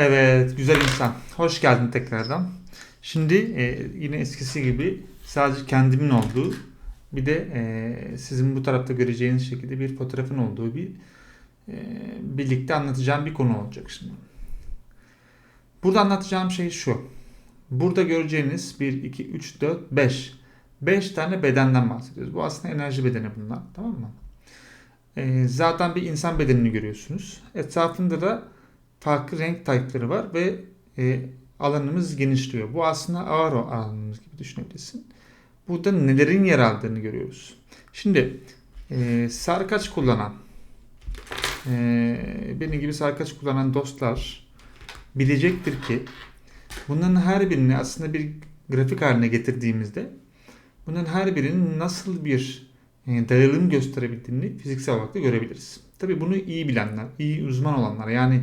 Evet, güzel insan. Hoş geldin tekrardan. Şimdi e, yine eskisi gibi sadece kendimin olduğu, bir de e, sizin bu tarafta göreceğiniz şekilde bir fotoğrafın olduğu bir e, birlikte anlatacağım bir konu olacak şimdi. Burada anlatacağım şey şu. Burada göreceğiniz 1, 2, 3, 4, 5. 5 tane bedenden bahsediyoruz. Bu aslında enerji bedeni bunlar. Tamam mı? E, zaten bir insan bedenini görüyorsunuz. Etrafında da farklı renk type'ları var ve e, alanımız genişliyor. Bu aslında ağır alanımız gibi düşünebilirsin. Burada nelerin yer aldığını görüyoruz. Şimdi e, sarkaç kullanan e, benim gibi sarkaç kullanan dostlar bilecektir ki bunların her birini aslında bir grafik haline getirdiğimizde bunların her birinin nasıl bir e, dağılım gösterebildiğini fiziksel olarak da görebiliriz. Tabi bunu iyi bilenler, iyi uzman olanlar yani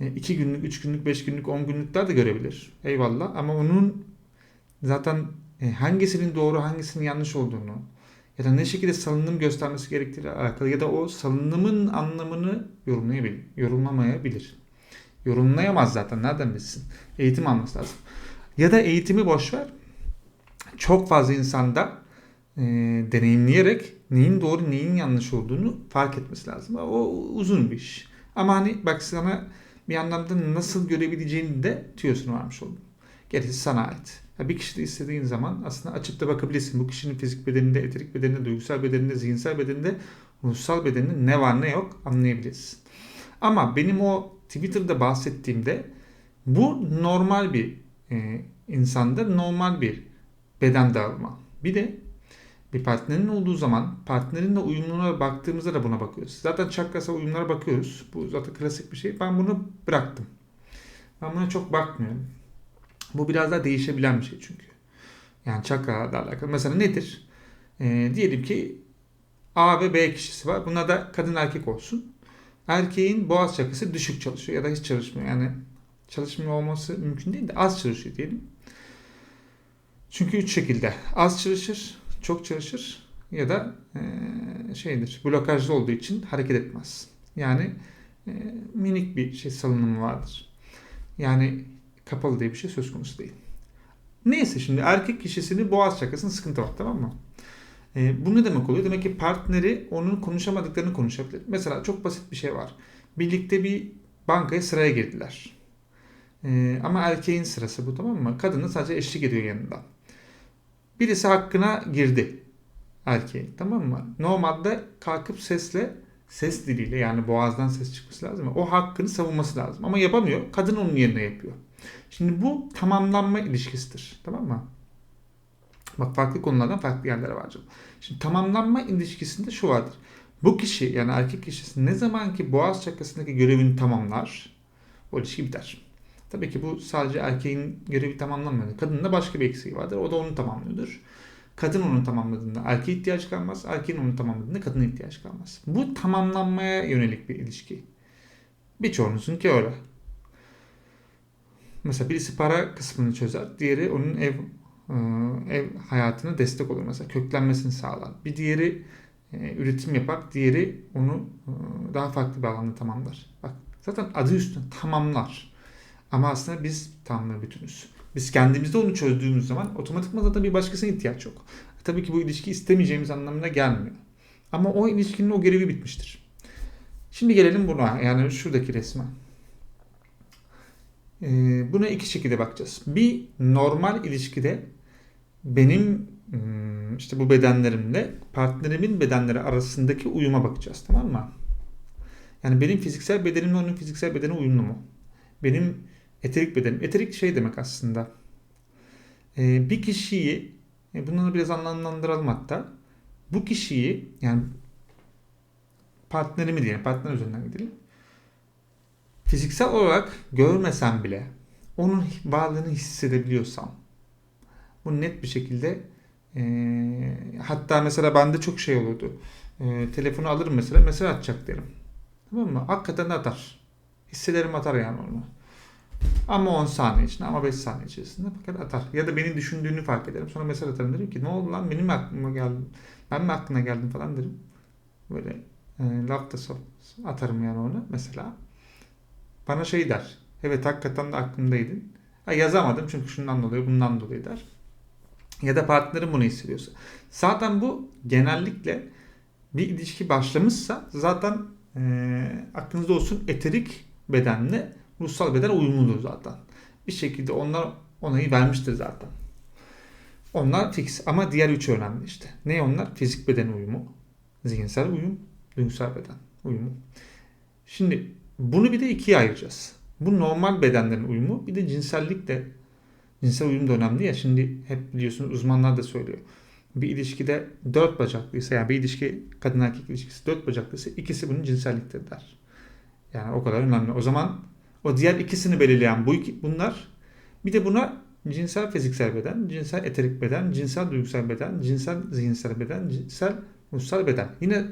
2 günlük, 3 günlük, 5 günlük, 10 günlükler de görebilir. Eyvallah ama onun zaten e, hangisinin doğru hangisinin yanlış olduğunu ya da ne şekilde salınım göstermesi gerektiğiyle alakalı ya da o salınımın anlamını yorumlayabilir, yorumlamayabilir. Yorumlayamaz zaten nereden bilsin. Eğitim alması lazım. Ya da eğitimi boş ver. Çok fazla insanda e, deneyimleyerek neyin doğru neyin yanlış olduğunu fark etmesi lazım. O uzun bir iş. Ama hani bak sana bir anlamda nasıl görebileceğini de tüyosunu vermiş oldum. Gerisi sana ait. bir kişi de istediğin zaman aslında açıp da bakabilirsin. Bu kişinin fizik bedeninde, eterik bedeninde, duygusal bedeninde, zihinsel bedeninde, ruhsal bedeninde ne var ne yok anlayabilirsin. Ama benim o Twitter'da bahsettiğimde bu normal bir e, insanda normal bir beden dağılma. Bir de bir partnerin olduğu zaman partnerinle uyumluluğuna baktığımızda da buna bakıyoruz. Zaten çakrasal uyumlara bakıyoruz. Bu zaten klasik bir şey. Ben bunu bıraktım. Ben buna çok bakmıyorum. Bu biraz daha değişebilen bir şey çünkü. Yani çakralarla alakalı. Mesela nedir? Ee, diyelim ki A ve B kişisi var. Buna da kadın erkek olsun. Erkeğin boğaz çakrası düşük çalışıyor ya da hiç çalışmıyor. Yani çalışmıyor olması mümkün değil de az çalışıyor diyelim. Çünkü üç şekilde. Az çalışır, çok çalışır ya da e, şeydir blokajlı olduğu için hareket etmez. Yani e, minik bir şey salınımı vardır. Yani kapalı diye bir şey söz konusu değil. Neyse şimdi erkek kişisini boğaz çakasının sıkıntı var tamam mı? E, bu ne demek oluyor? Demek ki partneri onun konuşamadıklarını konuşabilir. Mesela çok basit bir şey var. Birlikte bir bankaya sıraya girdiler. E, ama erkeğin sırası bu tamam mı? Kadının sadece eşlik ediyor yanında. Birisi hakkına girdi erkeğin tamam mı? Normalde kalkıp sesle ses diliyle yani boğazdan ses çıkması lazım. O hakkını savunması lazım ama yapamıyor. Kadın onun yerine yapıyor. Şimdi bu tamamlanma ilişkisidir. Tamam mı? Bak farklı konulardan farklı yerlere varacağım. Şimdi tamamlanma ilişkisinde şu vardır. Bu kişi yani erkek kişisi ne zaman ki boğaz çakasındaki görevini tamamlar o ilişki biter. Tabii ki bu sadece erkeğin görevi tamamlamıyor. Kadının da başka bir eksiği vardır. O da onu tamamlıyordur. Kadın onu tamamladığında erkeğe ihtiyaç kalmaz. Erkeğin onu tamamladığında kadına ihtiyaç kalmaz. Bu tamamlanmaya yönelik bir ilişki. Birçoğunuzunki öyle. Mesela birisi para kısmını çözer. Diğeri onun ev e, ev hayatına destek olur. Mesela köklenmesini sağlar. Bir diğeri e, üretim yapar. Diğeri onu e, daha farklı bir alanda tamamlar. Bak zaten adı üstünde tamamlar. Ama aslında biz tamamla bütünüz. Biz kendimizde onu çözdüğümüz zaman otomatikman zaten bir başkasına ihtiyaç yok. Tabii ki bu ilişki istemeyeceğimiz anlamına gelmiyor. Ama o ilişkinin o görevi bitmiştir. Şimdi gelelim buna yani şuradaki resme. Ee, buna iki şekilde bakacağız. Bir normal ilişkide benim hmm, işte bu bedenlerimle partnerimin bedenleri arasındaki uyuma bakacağız tamam mı? Yani benim fiziksel bedenimle onun fiziksel bedeni uyumlu mu? Benim Eterik beden. Eterik şey demek aslında. Ee, bir kişiyi, e, bunu biraz anlamlandıralım hatta. Bu kişiyi yani partnerimi diyelim, partner üzerinden gidelim. Fiziksel olarak görmesem bile onun varlığını hissedebiliyorsam bu net bir şekilde e, hatta mesela bende çok şey olurdu. E, telefonu alırım mesela mesaj atacak derim. Tamam mı? Hakikaten atar. Hissederim atar yani onu. Ama 10 saniye içinde ama 5 saniye içerisinde fakat atar. Ya da beni düşündüğünü fark ederim. Sonra mesaj atarım derim ki ne oldu lan benim aklıma geldi? Ben mi aklına geldim falan derim. Böyle e, laf da atarım yani ona mesela. Bana şey der. Evet hakikaten de aklımdaydı. Ha, yazamadım çünkü şundan dolayı bundan dolayı der. Ya da partnerim bunu hissediyorsa. Zaten bu genellikle bir ilişki başlamışsa zaten e, aklınızda olsun eterik bedenle ruhsal beden uyumludur zaten. Bir şekilde onlar onayı vermiştir zaten. Onlar fix ama diğer üçü önemli işte. Ne onlar? Fizik beden uyumu, zihinsel uyum, duygusal beden uyumu. Şimdi bunu bir de ikiye ayıracağız. Bu normal bedenlerin uyumu bir de cinsellik de cinsel uyum da önemli ya. Şimdi hep biliyorsunuz uzmanlar da söylüyor. Bir ilişkide dört bacaklıysa yani bir ilişki kadın erkek ilişkisi dört bacaklıysa ikisi bunun cinselliktir der. Yani o kadar önemli. O zaman o diğer ikisini belirleyen bu iki, bunlar bir de buna cinsel fiziksel beden, cinsel eterik beden, cinsel duygusal beden, cinsel zihinsel beden, cinsel ruhsal beden. Yine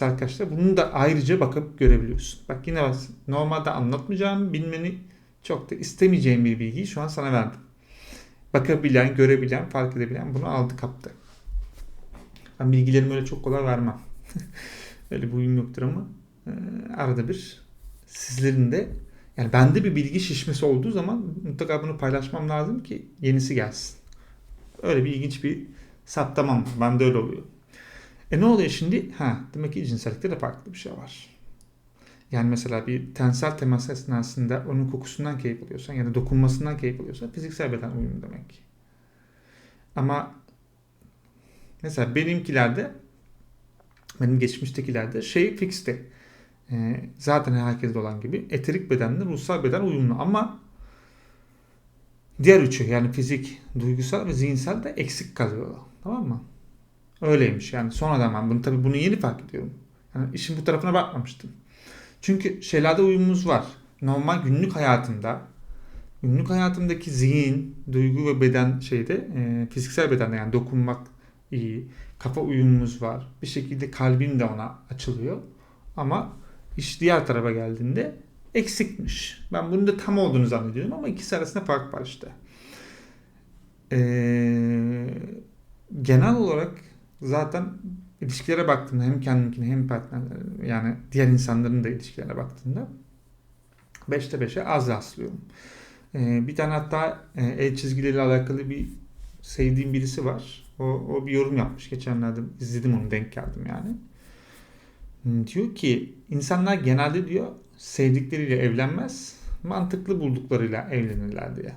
arkadaşlar bunu da ayrıca bakıp görebiliyorsun. Bak yine normalde anlatmayacağım, bilmeni çok da istemeyeceğim bir bilgiyi şu an sana verdim. Bakabilen, görebilen, fark edebilen bunu aldı kaptı. Ben bilgilerimi öyle çok kolay vermem. öyle bir uyum yoktur ama arada bir sizlerin de yani bende bir bilgi şişmesi olduğu zaman mutlaka bunu paylaşmam lazım ki yenisi gelsin. Öyle bir ilginç bir saptamam. Bende öyle oluyor. E ne oluyor şimdi? Ha, demek ki cinsellikte de farklı bir şey var. Yani mesela bir tensel temas esnasında onun kokusundan keyif alıyorsan ya da dokunmasından keyif alıyorsan fiziksel beden uyumu demek. Ama mesela benimkilerde benim geçmiştekilerde şey fixti. Ee, zaten herkeste olan gibi eterik bedenle ruhsal beden uyumlu ama diğer üçü yani fizik, duygusal ve zihinsel de eksik kalıyor. Tamam mı? Öyleymiş yani sonradan ben bunu tabii bunu yeni fark ediyorum. Yani işin bu tarafına bakmamıştım. Çünkü şeylerde uyumumuz var. Normal günlük hayatımda günlük hayatımdaki zihin, duygu ve beden şeyde e, fiziksel bedende yani dokunmak iyi. Kafa uyumumuz var. Bir şekilde kalbim de ona açılıyor. Ama iş diğer tarafa geldiğinde eksikmiş. Ben bunun da tam olduğunu zannediyorum ama ikisi arasında fark var işte. Ee, genel olarak zaten ilişkilere baktığımda hem kendimkine hem partner yani diğer insanların da ilişkilerine baktığımda 5'te 5'e az rastlıyorum. Ee, bir tane hatta e, el çizgileriyle alakalı bir sevdiğim birisi var. O, o bir yorum yapmış. Geçenlerde izledim onu denk geldim yani. Diyor ki insanlar genelde diyor sevdikleriyle evlenmez mantıklı bulduklarıyla evlenirler diye.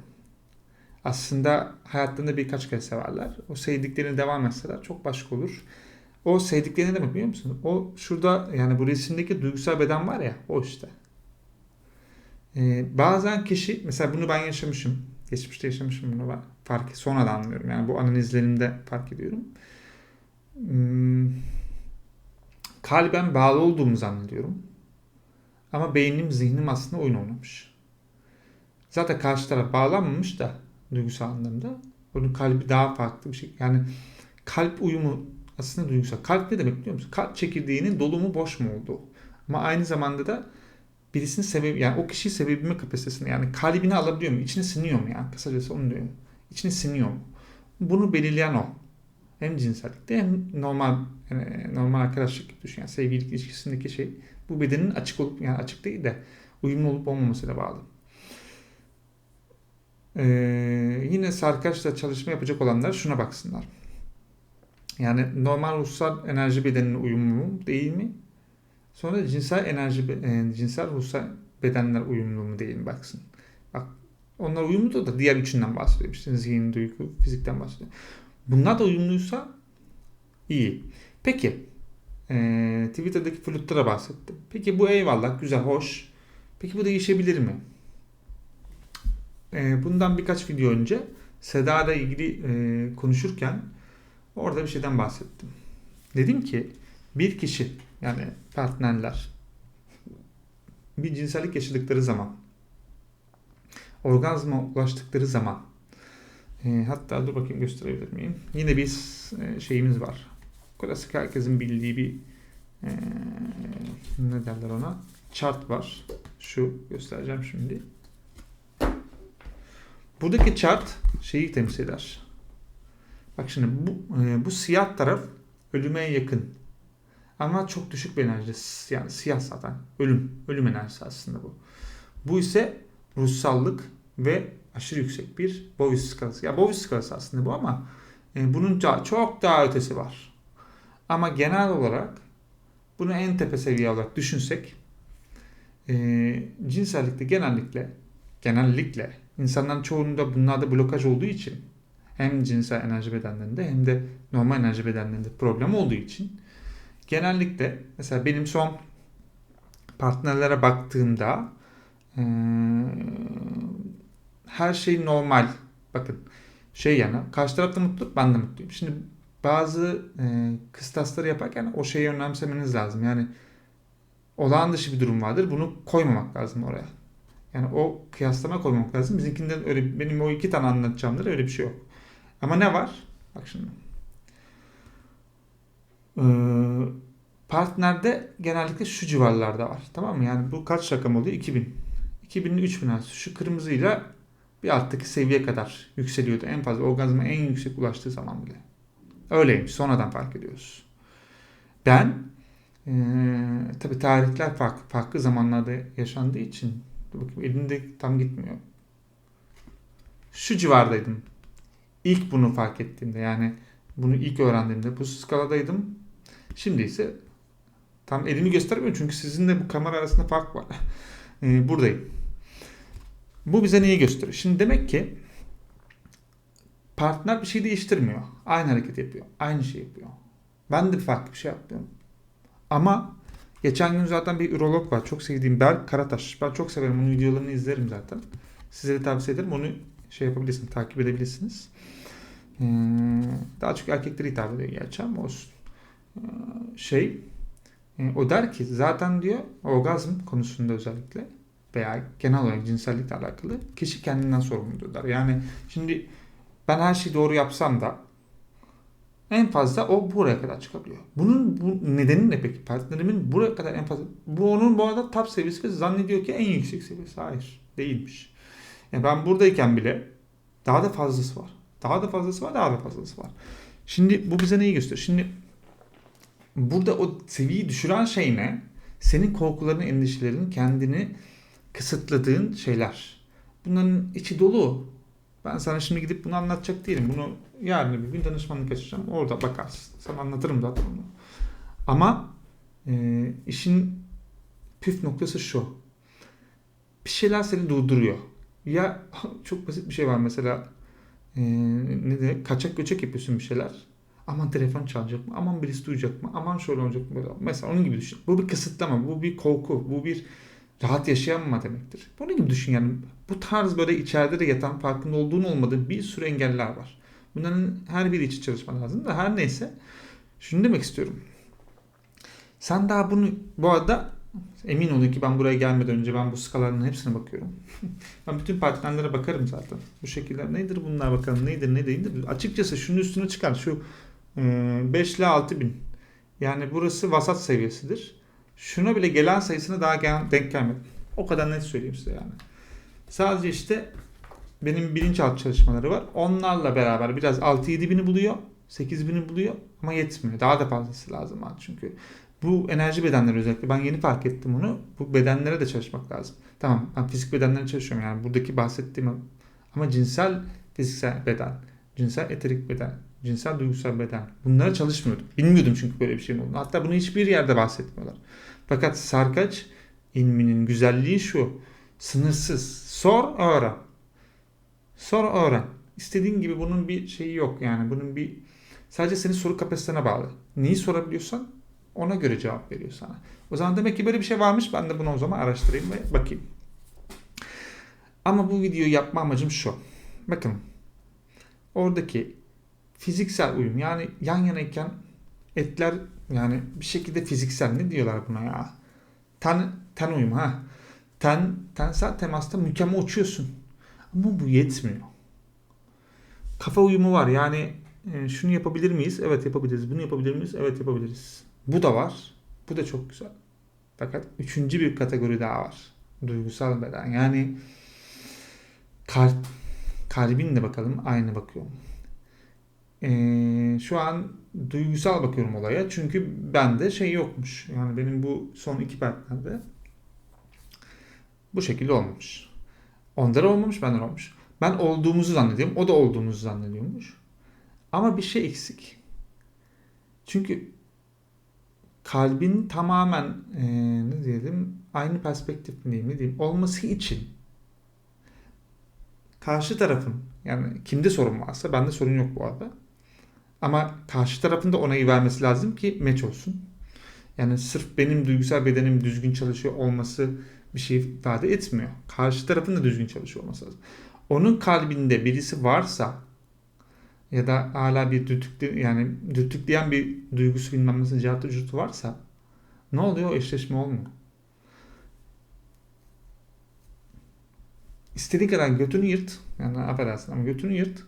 Aslında hayatlarında birkaç kere severler. O sevdiklerini devam etseler çok başka olur. O sevdiklerini demek biliyor musun? O şurada yani bu resimdeki duygusal beden var ya o işte. Ee, bazen kişi mesela bunu ben yaşamışım. Geçmişte yaşamışım bunu ben fark sonradan anlıyorum. Yani bu analizlerimde fark ediyorum. Hmm, kalben bağlı olduğumu zannediyorum. Ama beynim, zihnim aslında oyun oynamış. Zaten karşı taraf bağlanmamış da duygusal anlamda. Onun kalbi daha farklı bir şey. Yani kalp uyumu aslında duygusal. Kalp ne demek biliyor musun? Kalp çekirdeğinin dolu mu boş mu olduğu. Ama aynı zamanda da birisinin sebebi yani o kişiyi sevebilme kapasitesini yani kalbini alabiliyor mu? İçine siniyor mu yani? Kısacası onu diyorum. İçine siniyor mu? Bunu belirleyen o. Hem cinsellikte hem normal yani normal arkadaşlık düşün. Yani sevgililik ilişkisindeki şey bu bedenin açık olup yani açık değil de uyumlu olup olmamasıyla bağlı. Ee, yine sarkaçla çalışma yapacak olanlar şuna baksınlar. Yani normal ruhsal enerji bedeninin uyumlu mu değil mi? Sonra cinsel enerji, e, cinsel ruhsal bedenler uyumlu mu değil mi baksın. Bak onlar uyumlu da diğer üçünden bahsediyor. İşte zihin, duygu, fizikten bahsediyor. Bunlar da uyumluysa iyi. Peki e, Twitter'daki flütlere bahsettim. Peki bu eyvallah güzel, hoş. Peki bu değişebilir mi? E, bundan birkaç video önce Seda ilgili e, konuşurken orada bir şeyden bahsettim. Dedim ki bir kişi yani partnerler bir cinsellik yaşadıkları zaman orgazma ulaştıkları zaman e, hatta dur bakayım gösterebilir miyim? Yine bir e, şeyimiz var. Klasik herkesin bildiği bir e, ne derler ona? Chart var. Şu göstereceğim şimdi. Buradaki chart şeyi temsil eder. Bak şimdi bu, e, bu siyah taraf ölüme yakın. Ama çok düşük bir enerji. Yani siyah zaten. Ölüm. Ölüm enerjisi aslında bu. Bu ise ruhsallık ve aşırı yüksek bir Bovis skalası. Ya Bovis skalası aslında bu ama e, bunun da- çok daha ötesi var. Ama genel olarak bunu en tepe seviye olarak düşünsek e, cinsellikte genellikle genellikle insanların çoğunda bunlarda blokaj olduğu için hem cinsel enerji bedenlerinde hem de normal enerji bedenlerinde problem olduğu için genellikle mesela benim son partnerlere baktığımda e, her şey normal. Bakın şey yani karşı taraf da mutlu ben de mutluyum. Şimdi bazı e, kıstasları yaparken o şeyi önemsemeniz lazım. Yani olağan dışı bir durum vardır. Bunu koymamak lazım oraya. Yani o kıyaslama koymamak lazım. Bizimkinden öyle benim o iki tane anlatacağımdır öyle bir şey yok. Ama ne var? Bak şimdi. Ee, partnerde genellikle şu civarlarda var. Tamam mı? Yani bu kaç rakam oluyor? 2000. 2000 ile 3000 arası. Şu kırmızıyla bir alttaki seviye kadar yükseliyordu. En fazla orgazma en yüksek ulaştığı zaman bile. Öyleymiş. Sonradan fark ediyoruz. Ben ee, tabi tarihler farklı, farklı zamanlarda yaşandığı için bakayım elimde tam gitmiyor. Şu civardaydım. İlk bunu fark ettiğimde yani bunu ilk öğrendiğimde bu skaladaydım. Şimdi ise tam elimi göstermiyorum çünkü sizinle bu kamera arasında fark var. Ee, buradayım. Bu bize neyi gösteriyor? Şimdi demek ki partner bir şey değiştirmiyor. Aynı hareket yapıyor. Aynı şey yapıyor. Ben de farklı bir şey yapıyorum. Ama geçen gün zaten bir ürolog var. Çok sevdiğim Berk Karataş. Ben çok severim. Onun videolarını izlerim zaten. Size de tavsiye ederim. Onu şey yapabilirsiniz. Takip edebilirsiniz. Ee, daha çok erkeklere hitap ediyor gerçi ama olsun. Ee, şey e, o der ki zaten diyor orgazm konusunda özellikle veya genel olarak cinsellikle alakalı kişi kendinden sorumludur der. Yani şimdi ben her şeyi doğru yapsam da en fazla o buraya kadar çıkabiliyor. Bunun bu nedeni ne peki? Partnerimin buraya kadar en fazla... Bu onun bu arada top seviyesi zannediyor ki en yüksek seviyesi. Hayır. Değilmiş. Yani ben buradayken bile daha da fazlası var. Daha da fazlası var, daha da fazlası var. Şimdi bu bize neyi gösteriyor? Şimdi burada o seviyeyi düşüren şey ne? Senin korkuların, endişelerin, kendini kısıtladığın şeyler. Bunların içi dolu. Ben sana şimdi gidip bunu anlatacak değilim. Bunu yarın bir gün danışmanlık açacağım. Orada bakarsın. Sana anlatırım zaten onu. Ama e, işin püf noktası şu. Bir şeyler seni durduruyor. Ya çok basit bir şey var mesela e, ne de kaçak göçek yapıyorsun bir şeyler. Aman telefon çalacak mı? Aman birisi duyacak mı? Aman şöyle olacak mı? Mesela onun gibi düşün. Bu bir kısıtlama, bu bir korku, bu bir rahat yaşayamama demektir. Bunun gibi düşün yani. Bu tarz böyle içeride de yatan farkında olduğun olmadığı bir sürü engeller var. Bunların her biri için çalışman lazım da her neyse. Şunu demek istiyorum. Sen daha bunu bu arada emin olun ki ben buraya gelmeden önce ben bu skalaların hepsine bakıyorum. ben bütün partnerlere bakarım zaten. Bu şekiller nedir bunlar bakalım nedir ne değildir. Açıkçası şunun üstüne çıkar. Şu e, 5 ile 6 bin. Yani burası vasat seviyesidir. Şuna bile gelen sayısına daha gel- denk gelmedim. O kadar net söyleyeyim size yani. Sadece işte benim bilinçaltı çalışmaları var. Onlarla beraber biraz 6-7 bini buluyor. 8 bini buluyor ama yetmiyor. Daha da fazlası lazım artık çünkü. Bu enerji bedenleri özellikle ben yeni fark ettim onu. Bu bedenlere de çalışmak lazım. Tamam ben fizik bedenlerine çalışıyorum yani buradaki bahsettiğim ama cinsel fiziksel beden, cinsel eterik beden, cinsel duygusal beden bunlara çalışmıyordum. Bilmiyordum çünkü böyle bir şey olduğunu. Hatta bunu hiçbir yerde bahsetmiyorlar. Fakat sarkaç ilminin güzelliği şu. Sınırsız. Sor öğren. Sor öğren. İstediğin gibi bunun bir şeyi yok. Yani bunun bir sadece senin soru kapasitene bağlı. Neyi sorabiliyorsan ona göre cevap veriyor sana. O zaman demek ki böyle bir şey varmış. Ben de bunu o zaman araştırayım ve bakayım. Ama bu videoyu yapma amacım şu. Bakın. Oradaki fiziksel uyum yani yan yanayken etler yani bir şekilde fiziksel ne diyorlar buna ya? Ten, ten uyumu ha. Ten, tensel temasta mükemmel uçuyorsun. Ama bu yetmiyor. Kafa uyumu var. Yani e, şunu yapabilir miyiz? Evet yapabiliriz. Bunu yapabilir miyiz? Evet yapabiliriz. Bu da var. Bu da çok güzel. Fakat üçüncü bir kategori daha var. Duygusal beden. Yani kalp, kalbinle bakalım aynı bakıyorum. Ee, şu an duygusal bakıyorum olaya. Çünkü bende şey yokmuş. Yani benim bu son iki partnerde bu şekilde olmamış. Onda da olmamış, bende de olmuş. Ben olduğumuzu zannediyorum, o da olduğumuzu zannediyormuş. Ama bir şey eksik. Çünkü kalbin tamamen e, ne diyelim aynı perspektif mi diyeyim ne diyeyim olması için karşı tarafın yani kimde sorun varsa bende sorun yok bu arada. Ama karşı tarafın da onayı vermesi lazım ki meç olsun. Yani sırf benim duygusal bedenim düzgün çalışıyor olması bir şey ifade etmiyor. Karşı tarafın da düzgün çalışıyor olması lazım. Onun kalbinde birisi varsa ya da hala bir dürtükle, yani dürtükleyen bir duygusu bilmem nasıl cihatı vücutu varsa ne oluyor? O eşleşme olmuyor. İstediği kadar götünü yırt. Yani affedersin ama götünü yırt.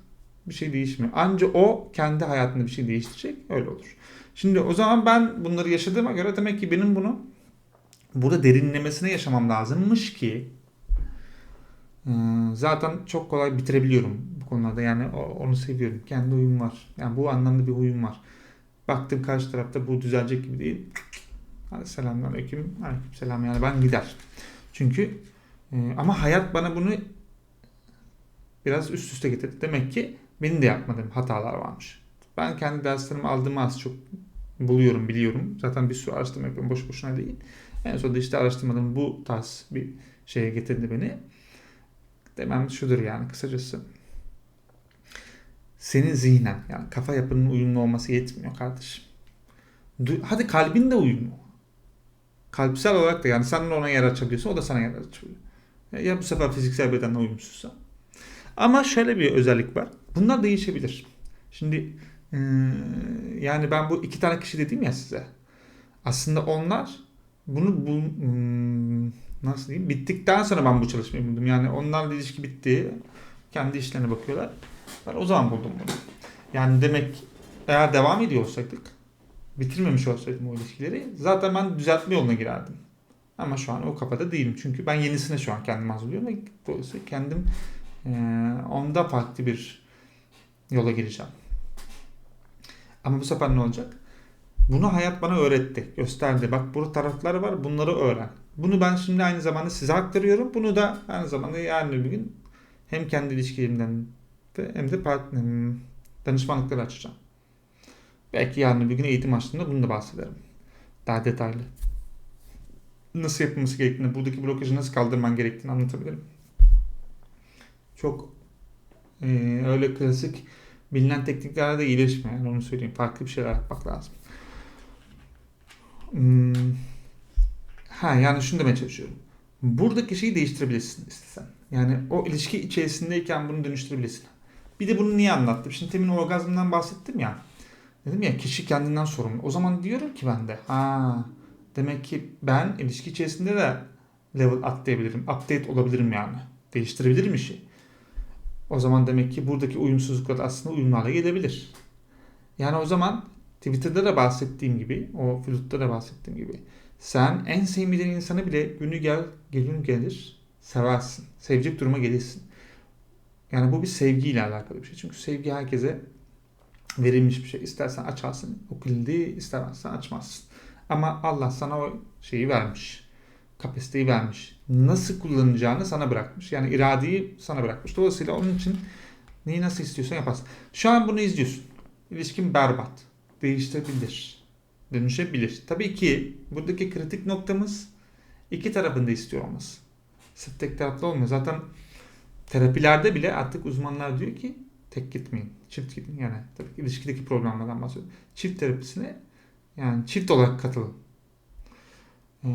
Bir şey değişmiyor. Anca o kendi hayatında bir şey değiştirecek. Öyle olur. Şimdi o zaman ben bunları yaşadığıma göre demek ki benim bunu burada derinlemesine yaşamam lazımmış ki zaten çok kolay bitirebiliyorum bu konularda. Yani onu seviyorum. Kendi huyum var. Yani bu anlamda bir huyum var. Baktım karşı tarafta bu düzelecek gibi değil. Hadi selamünaleyküm. Aleyküm selam yani ben gider. Çünkü ama hayat bana bunu biraz üst üste getirdi. Demek ki benim de yapmadığım hatalar varmış. Ben kendi derslerimi aldığımı az çok buluyorum, biliyorum. Zaten bir sürü araştırma yapıyorum. Boş boşuna değil. En sonunda işte araştırmalarım bu tarz bir şeye getirdi beni. Demem şudur yani kısacası. Senin zihnen yani kafa yapının uyumlu olması yetmiyor kardeşim. Hadi kalbin de uyumlu. Kalpsel olarak da yani sen ona yer açabiliyorsun o da sana yer açabiliyor. Ya bu sefer fiziksel bedenle uyumsuzsa. Ama şöyle bir özellik var. Bunlar değişebilir. Şimdi yani ben bu iki tane kişi dedim ya size. Aslında onlar bunu bu nasıl diyeyim bittikten sonra ben bu çalışmayı buldum. Yani onlarla ilişki bitti. Kendi işlerine bakıyorlar. Ben o zaman buldum bunu. Yani demek eğer devam ediyor olsaydık bitirmemiş olsaydım o ilişkileri zaten ben düzeltme yoluna girerdim. Ama şu an o kafada değilim. Çünkü ben yenisine şu an kendimi hazırlıyorum ve dolayısıyla kendim e, onda farklı bir yola gireceğim. Ama bu sefer ne olacak? Bunu hayat bana öğretti, gösterdi. Bak burada tarafları var, bunları öğren. Bunu ben şimdi aynı zamanda size aktarıyorum. Bunu da aynı zamanda yarın bir gün hem kendi ilişkilerimden hem de danışmanlıkları açacağım. Belki yarın bir gün eğitim açtığımda bunu da bahsederim. Daha detaylı. Nasıl yapılması gerektiğini, buradaki blokajı nasıl kaldırman gerektiğini anlatabilirim. Çok e, öyle klasik bilinen tekniklerle de iyileşmiyor. Yani onu söyleyeyim. Farklı bir şeyler yapmak lazım. Hmm. Ha yani şunu demeye çalışıyorum. Buradaki şeyi değiştirebilirsin istesen. Yani o ilişki içerisindeyken bunu dönüştürebilirsin. Bir de bunu niye anlattım? Şimdi temin orgazmdan bahsettim ya. Dedim ya kişi kendinden sorumlu. O zaman diyorum ki ben de ha demek ki ben ilişki içerisinde de level atlayabilirim. Update olabilirim yani. Değiştirebilirim işi. O zaman demek ki buradaki uyumsuzluklar aslında uyumlu hale gelebilir. Yani o zaman Twitter'da da bahsettiğim gibi, o flütte de bahsettiğim gibi sen en sevmediğin insanı bile günü gel, gün gelir seversin. Sevecek duruma gelirsin. Yani bu bir sevgiyle alakalı bir şey. Çünkü sevgi herkese verilmiş bir şey. İstersen açarsın o kilidi, istemezsen açmazsın. Ama Allah sana o şeyi vermiş. Kapasiteyi vermiş. Nasıl kullanacağını sana bırakmış. Yani iradeyi sana bırakmış. Dolayısıyla onun için neyi nasıl istiyorsan yaparsın. Şu an bunu izliyorsun. İlişkin berbat. Değiştirebilir. Dönüşebilir. Tabii ki buradaki kritik noktamız iki tarafın da istiyor olması. Sırf tek taraflı olmuyor. Zaten terapilerde bile artık uzmanlar diyor ki tek gitmeyin. Çift gidin. Yani tabii ki ilişkideki problemlerden bahsediyorum. Çift terapisine yani çift olarak katılın. Ee,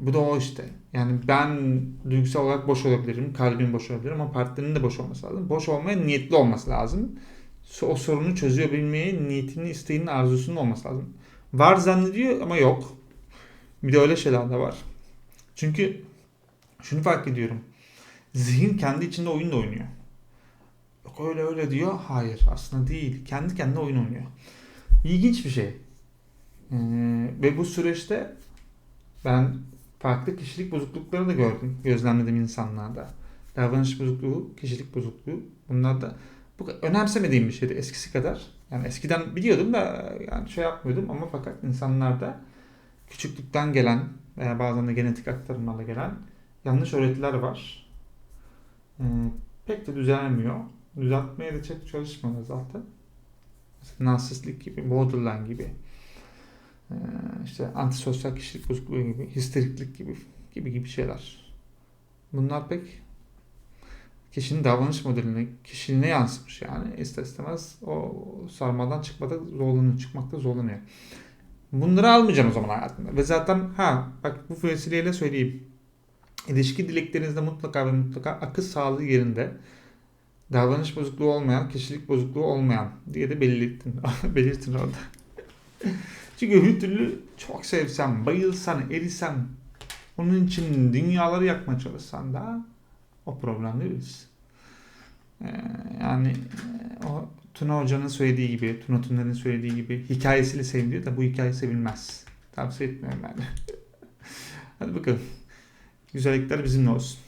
bu da o işte. Yani ben duygusal olarak boş olabilirim. Kalbim boş olabilir ama partnerin de boş olması lazım. Boş olmaya niyetli olması lazım. O sorunu çözüyor bilmeye niyetinin, isteğinin, arzusunun olması lazım. Var zannediyor ama yok. Bir de öyle şeyler de var. Çünkü şunu fark ediyorum. Zihin kendi içinde oyun da oynuyor. Yok öyle öyle diyor. Hayır aslında değil. Kendi kendine oyun oynuyor. İlginç bir şey. Ee, ve bu süreçte ben farklı kişilik bozuklukları da gördüm. Gözlemledim insanlarda. Davranış bozukluğu, kişilik bozukluğu. Bunlar da bu önemsemediğim bir şeydi eskisi kadar. Yani eskiden biliyordum da yani şey yapmıyordum ama fakat insanlarda küçüklükten gelen veya bazen de genetik aktarımlarla gelen yanlış öğretiler var. e, pek de düzelmiyor. Düzeltmeye de çok çalışmıyorlar zaten. Mesela narsistlik gibi, borderline gibi, işte antisosyal kişilik bozukluğu gibi, histeriklik gibi gibi gibi şeyler. Bunlar pek kişinin davranış modeline, kişiliğine yansımış yani. İster istemez o sarmadan çıkmakta zorlanıyor, çıkmakta zorlanıyor. Bunları almayacağım o zaman hayatımda. Ve zaten ha bak bu vesileyle söyleyeyim. İlişki dileklerinizde mutlaka ve mutlaka akıl sağlığı yerinde davranış bozukluğu olmayan, kişilik bozukluğu olmayan diye de belirtin, belirtin orada. Çünkü öbür türlü çok sevsem, bayılsan, erisem, onun için dünyaları yakmaya çalışsan da o problem değiliz. Ee, yani e, o Tuna Hoca'nın söylediği gibi, Tuna Tünler'in söylediği gibi hikayesiyle seviliyor da bu hikaye sevilmez. Tavsiye etmiyorum ben. Hadi bakalım. Güzellikler bizimle olsun.